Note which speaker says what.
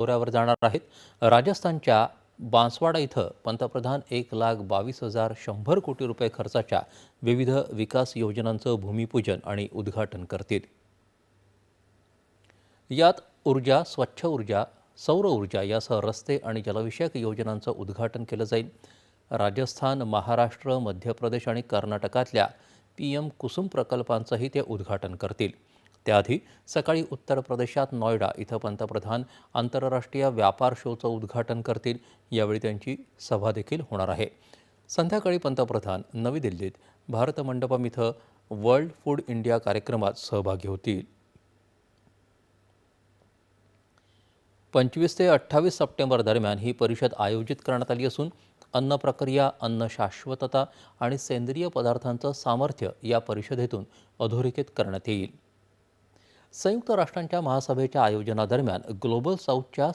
Speaker 1: दौऱ्यावर जाणार आहेत. राजस्थानच्या बांसवाडा इथं पंतप्रधान एक लाख बावीस हजार शंभर कोटी रुपये खर्चाच्या विविध विकास योजनांचं भूमिपूजन आणि उद्घाटन करतील. यात ऊर्जा स्वच्छ ऊर्जा सौर ऊर्जा यासह रस्ते आणि जलविषयक योजनांचं उद्घाटन केलं जाईल. राजस्थान महाराष्ट्र मध्य प्रदेश आणि कर्नाटकातल्या पी एम कुसुम प्रकल्पांचंही ते उद्घाटन करतील. त्याआधी सकाळी उत्तर प्रदेशात नॉयडा इथं पंतप्रधान आंतरराष्ट्रीय व्यापार शोचं उद्घाटन करतील. यावेळी त्यांची सभा देखील होणार आहे. संध्याकाळी पंतप्रधान नवी दिल्लीत भारत मंडपम इथं वर्ल्ड फूड इंडिया कार्यक्रमात सहभागी होतील. पंचवीस ते अठ्ठावीस सप्टेंबर दरम्यान ही परिषद आयोजित करण्यात आली असून अन्न प्रक्रिया अन्न शाश्वतता आणि सेंद्रिय पदार्थांचं सामर्थ्य या परिषदेतून अधोरेखित करण्यात येईल. संयुक्त राष्ट्रांच्या महासभेच्या आयोजनादरम्यान ग्लोबल साऊथच्या